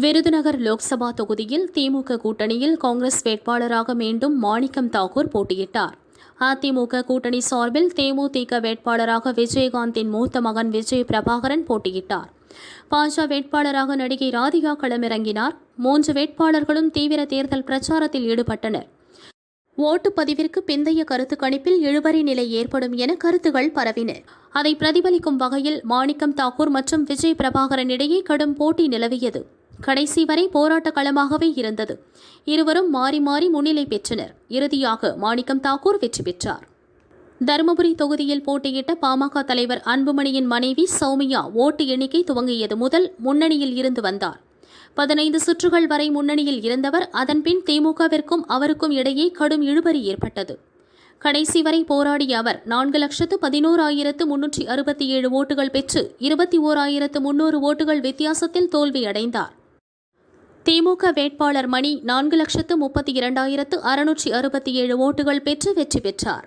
விருதுநகர் லோக்சபா தொகுதியில் திமுக கூட்டணியில் காங்கிரஸ் வேட்பாளராக மீண்டும் மாணிக்கம் தாக்கூர் போட்டியிட்டார். அதிமுக கூட்டணி சார்பில் தேமுதிக வேட்பாளராக விஜயகாந்தின் மூத்த மகன் விஜய் பிரபாகரன் போட்டியிட்டார். பாஜ வேட்பாளராக நடிகை ராதிகா களமிறங்கினார். மூன்று வேட்பாளர்களும் தீவிர தேர்தல் பிரச்சாரத்தில் ஈடுபட்டனர். ஓட்டுப்பதிவிற்கு பிந்தைய கருத்து கணிப்பில் இழுபறி நிலை ஏற்படும் என கருத்துகள் பரவின. அதை பிரதிபலிக்கும் வகையில் மாணிக்கம் தாக்கூர் மற்றும் விஜய் பிரபாகரன் இடையே கடும் போட்டி நிலவியது. கடைசி வரை போராட்ட களமாகவே இருந்தது. இருவரும் மாறி மாறி முன்னிலை பெற்றனர். இறுதியாக மாணிக்கம் தாக்கூர் வெற்றி பெற்றார். தருமபுரி தொகுதியில் போட்டியிட்ட பாமக தலைவர் அன்புமணியின் மனைவி சௌமியா ஓட்டு எண்ணிக்கை துவங்கியது முதல் முன்னணியில் இருந்து வந்தார். பதினைந்து சுற்றுகள் வரை முன்னணியில் இருந்தவர் அதன்பின் திமுகவிற்கும் அவருக்கும் இடையே கடும் இழுபறி ஏற்பட்டது. கடைசி வரை போராடிய அவர் நான்கு லட்சத்து பதினோராயிரத்து முன்னூற்றி அறுபத்தி ஏழு ஓட்டுகள் பெற்று இருபத்தி ஓராயிரத்து முன்னூறு ஓட்டுகள் வித்தியாசத்தில் தோல்வியடைந்தார். திமுக வேட்பாளர் மணி நான்கு லட்சத்து முப்பத்தி இரண்டாயிரத்து அறுநூற்றி அறுபத்தி ஏழு ஓட்டுகள் பெற்று வெற்றி பெற்றார்.